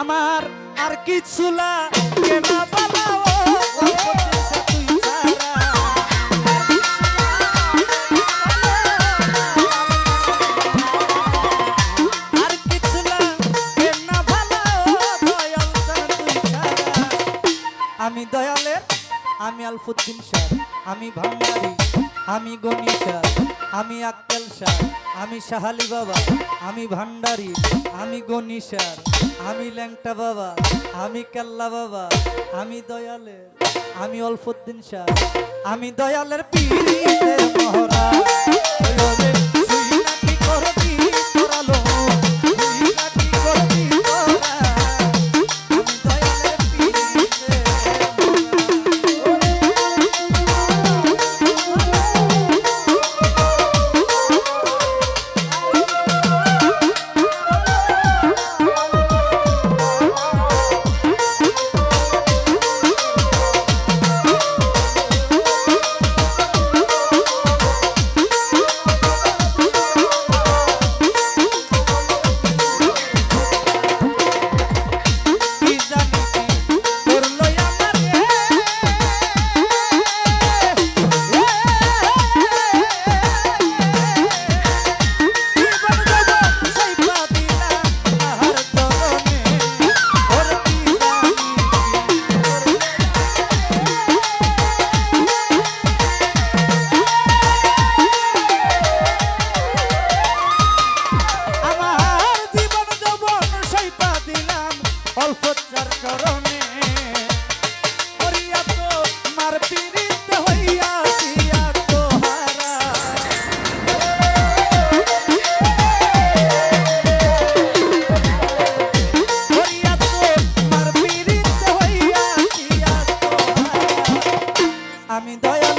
আমার আর কিছু লাগে না বাবা আমি দয়ালের, আমি আলফুদ্দিন স্যার, আমি ভান্ডারি, আমি গনি স্যার, আমি আক্কেল স্যার, আমি সাহালি বাবা, আমি ভান্ডারি, আমি গনি স্যার। আমি ল্যাংটা বাবা, আমি কাল্লা বাবা, আমি দয়ালের, আমি অল্পদ্দিন শাহ, আমি দয়ালের পীরের মহরা আমি দয়া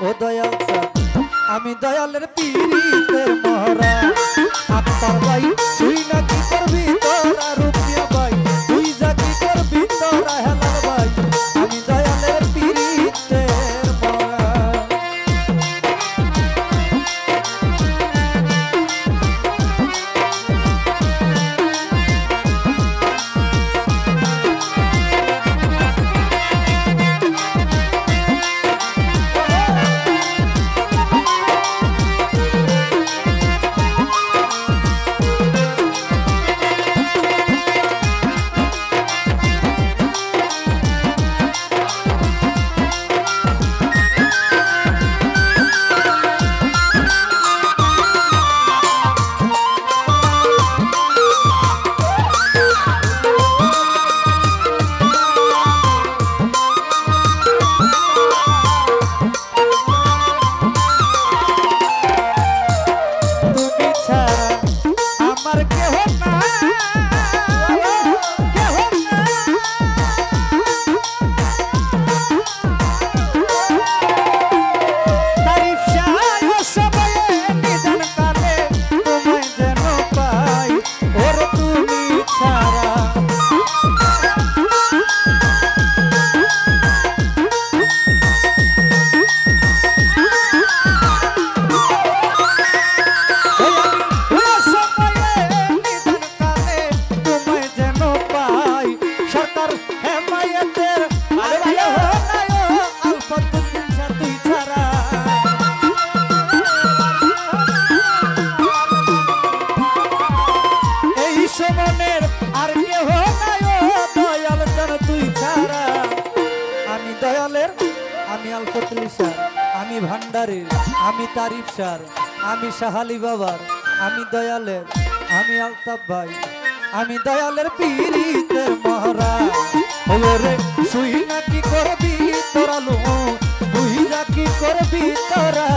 ও দয়াল আমি দয়ালের পীড়িতের মহারা আপনার ভাই তুই না সরকার হেমায়েতের আমি দয়ালের, আমি স্যার আমি ভান্ডারের আমি তারিফ স্যার আমি সাহালি বাবার, আমি দয়ালের, আমি আলতাফ ভাই। আমি দয়ালের পীড়িতের মহারা ওরে সুই নাকি করবি তোরা লো তুই নাকি করবি তোরা।